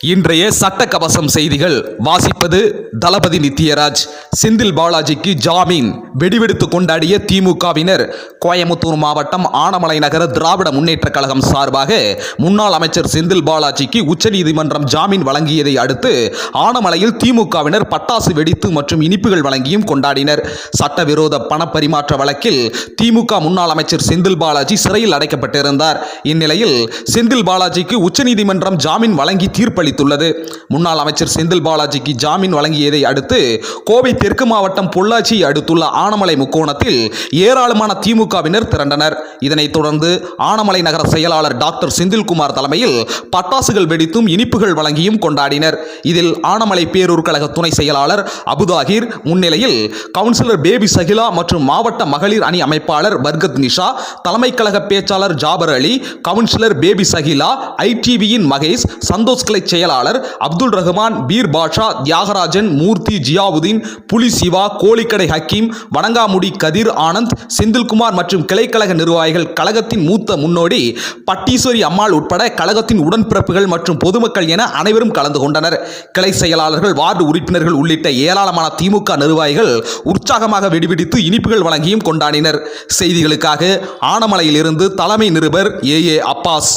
இன்றைய சட்ட கவசம் செய்திகள். வாசிப்பது தளபதி நித்யராஜ். செந்தில் பாலாஜிக்கு ஜாமீன். வெடிவெடுத்து கொண்டாடிய திமுகவினர் கோயமுத்தூர் மாவட்டம் ஆனமலை நகர திராவிட முன்னேற்றக் கழகம் சார்பாக முன்னாள் அமைச்சர் செந்தில் பாலாஜிக்கு உச்சநீதிமன்றம் ஜாமீன் வழங்கியதை அடுத்து ஆனமலையில் திமுகவினர் பட்டாசு வெடித்து மற்றும் இனிப்புகள் வழங்கியும் கொண்டாடினர். சட்டவிரோத பணப்பரிமாற்ற வழக்கில் திமுக முன்னாள் அமைச்சர் செந்தில் பாலாஜி சிறையில் அடைக்கப்பட்டிருந்தார். இந்நிலையில் செந்தில் பாலாஜிக்கு உச்சநீதிமன்றம் ஜாமீன் வழங்கி தீர்ப்பளி அளித்துள்ளது. முன்னாள் அமைச்சர் செந்தில் பாலாஜிக்கு ஜாமீன் வழங்கியதை அடுத்து கோவை தெற்கு மாவட்டம் பொள்ளாச்சியை அடுத்துள்ள ஆனமலை முக்கோணத்தில் ஏராளமான திமுகவினர் திரண்டனர். இதனைத் தொடர்ந்து ஆனமலை நகர செயலாளர் டாக்டர் செந்தில்குமார் தலைமையில் பட்டாசுகள் வெடித்தும் இனிப்புகள் வழங்கியும் கொண்டாடினர். இதில் ஆனமலை பேரூர் கழக துணை செயலாளர் அபுதாகிர் முன்னிலையில் கவுன்சிலர் பேபி சகிலா மற்றும் மாவட்ட மகளிர் அணி அமைப்பாளர் பர்கத் நிஷா தலைமை கழக பேச்சாளர் ஜாபர் அலி கவுன்சிலர் பேபி சகிலா ஐடிவியின் மகேஷ் சந்தோஷ் கிளை செயலாளர் அப்துல் ரஹ்மான் பீர் பாஷா தியாகராஜன் மூர்த்தி ஜியாவுதீன் புலி சிவா கோழிக்கடை ஹக்கீம் வணங்காமுடி கதிர் ஆனந்த் செந்தில்குமார் மற்றும் கிளைக்கழக நிர்வாகிகள் கழகத்தின் மூத்த முன்னோடி பட்டீஸ்வரி அம்மாள் உட்பட கழகத்தின் உடன்பிறப்புகள் மற்றும் பொதுமக்கள் என அனைவரும் கலந்து கொண்டனர். கிளை செயலாளர்கள் வார்டு உறுப்பினர்கள் உள்ளிட்ட ஏராளமான திமுக நிர்வாகிகள் உற்சாகமாக வெடிவெடித்து இனிப்புகள் வழங்கியும் கொண்டாடினர். செய்திகளுக்காக ஆனமலையிலிருந்து தலைமை நிருபர் ஏ ஏ அப்பாஸ்.